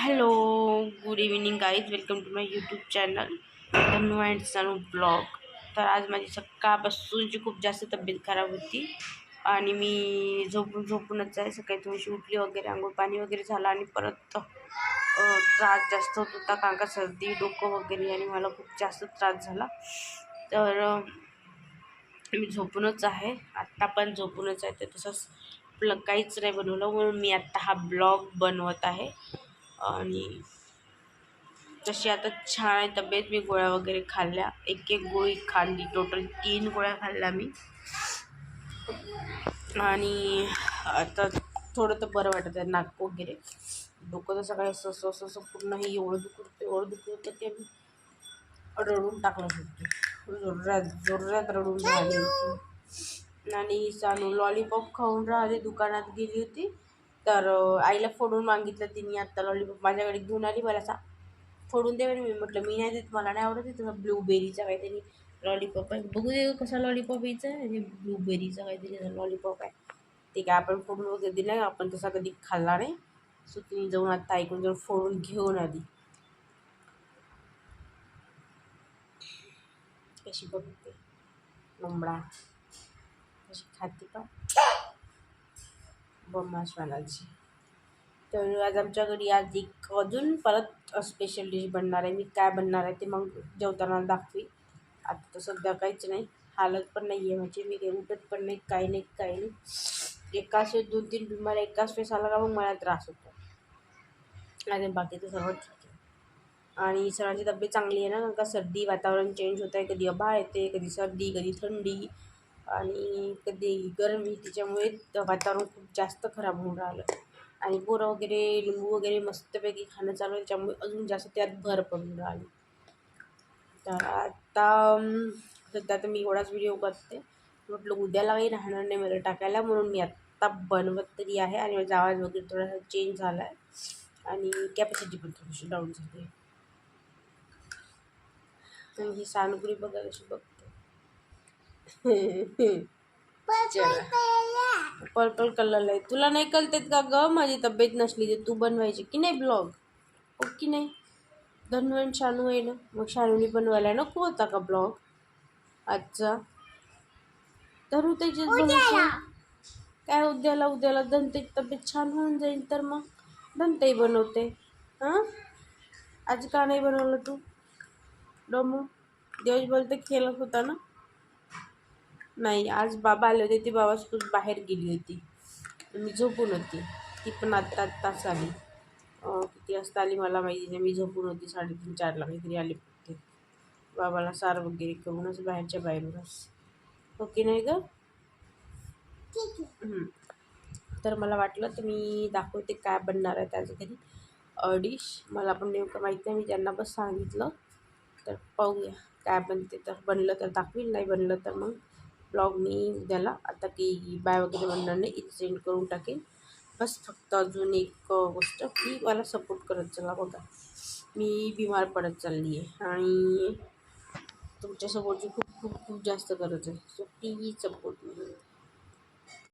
Hello good evening guys welcome to my YouTube channel Dhanu and Sanu blog तर आज माझी सकाळपासूनची खूप जास्त तब्येत खराब होती आणि मी झोपून झोपूनच आहे. सकाळी थोडीशी उठली वगैरे आंघोळ पाणी वगैरे झालं आणि परत त्रास जास्त होत होता कारण का सर्दी डोकं वगैरे आणि मला खूप जास्त त्रास झाला. तर मी झोपूनच आहे. आत्ता पण झोपूनच आहे. तर तसंच आपलं काहीच नाही बनवलं म्हणून मी आत्ता हा ब्लॉग बनवत आहे. आणि तशी आता छान आहे तब्येत मी गोळ्या वगैरे खाल्ल्या. एक एक गोळी खाल्ली. टोटल तीन गोळ्या खाल्ल्या मी. आणि आता थोडं तर बरं वाटत आहे नाक वगैरे. डोकं तर सगळं असं असं असं असं पूर्ण हे एवढं दुखत एवढं दुखत होतं ते मी रडून टाकलं होतं. जोरात जोरात रडून राहिली होती. आणि सानू लॉलीपॉप खाऊन राहिली दुकानात गेली होती. तर आईला फोडून मागितलं तिने. आत्ता लॉलीपॉप माझ्याकडे घेऊन आली. मला सा फोडून दे मी. म्हटलं मी नाही देत. मला नाही आवडत आहे तसं ब्लूबेरीचा काहीतरी लॉलीपॉप आहे. बघू दे कसा लॉलीपॉप यायचा आहे. ब्लूबेरीचा काहीतरी लॉलीपॉप आहे. ते काय आपण फोडून वगैरे दिलं नाही. आपण तसा कधी खाल्ला नाही. सो तिने जाऊन आत्ता ऐकून जाऊन फोडून घेऊन आली. कशी बघते. लोंबडा. कशी खाते का बम्मास वालाची तर आज आमच्या घरी आज एक अजून परत स्पेशल डिश बनणार आहे. मी काय बनणार आहे ते मग जेवताना दाखवी. आता तर सध्या काहीच नाही. हालत पण नाही आहे म्हणजे मी काही उठत पण नाही काही नाही काही नाही. एकाच वेळेस दोन तीन बिमाऱ्या एकाच वेळेस आला का मग मला त्रास होतो. आणि बाकीचं सर्व ठीक आहे. आणि सरांची तब्येत चांगली आहे ना? कारण का सर्दी वातावरण चेंज होत आहे कधी अभाळ येते कधी सर्दी कधी थंडी. आणि कधी गरमी त्याच्यामुळे वातावरण खूप जास्त खराब होऊन राहिलं. आणि बोरं वगैरे लिंबू वगैरे मस्तपैकी खाणं चालू आहे त्याच्यामुळे अजून जास्त त्यात भर पडून राहिली. तर आता सध्या तर मी एवढाच व्हिडिओ करते म्हटलं उद्याला काही राहणार नाही मला टाकायला म्हणून मी आत्ता बनवत तरी आहे आणि माझा आवाज वगैरे थोडासा चेंज झाला आहे आणि कॅपॅसिटी पण थोडीशी डाऊन झाली आहे. आणि ही सानुगुरी बघा कशी पर्पल कलरला आहे तुला नाही कळतेत का ग? माझी तब्येत नसली तर तू बनवायची की नाही ब्लॉग? हो की नाही? धनू आणि शानू आहे ना? मग शानूनी बनवायला नको होता का ब्लॉग? आजचा. धरू त्याची काय उद्याला? उद्याला धनतेची तब्येत छान होऊन जाईल तर मग. धनताई बनवते. हां? आज का नाही बनवलं तू? डोमो दिवसभर तर खेळत होता ना? नाही आज बाबा आले होते ती बाबासोबत बाहेर गेली होती. मी झोपून होती. ती पण आत्ता आत्ताच आली. किती वाजता आली मला माहिती नाही. मी झोपून होती साडेतीन चारला काहीतरी आली होते. बाबाला सार वगैरे करूनच बाहेरच्या बाहेरूनच ओके नाही ग. तर मला वाटलं तर मी दाखवते काय बनणार आहे त्याचं घरी. डिश मला पण नेमकं माहीत नाही. मी त्यांना बस सांगितलं. तर पाहूया. काय बनते तर बनलं तर दाखवील नाही बनलं तर मग. ब्लॉग मी उद्याला. आता की बाय वगैरे म्हणणार नाही इथे सेंड करून टाकेन. बस फक्त अजून एक गोष्ट की मला सपोर्ट करत चला बघा. मी बिमार पडत चालली आहे आणि तुमच्या सपोर्टची खूप खूप खूप जास्त गरज आहे. So please support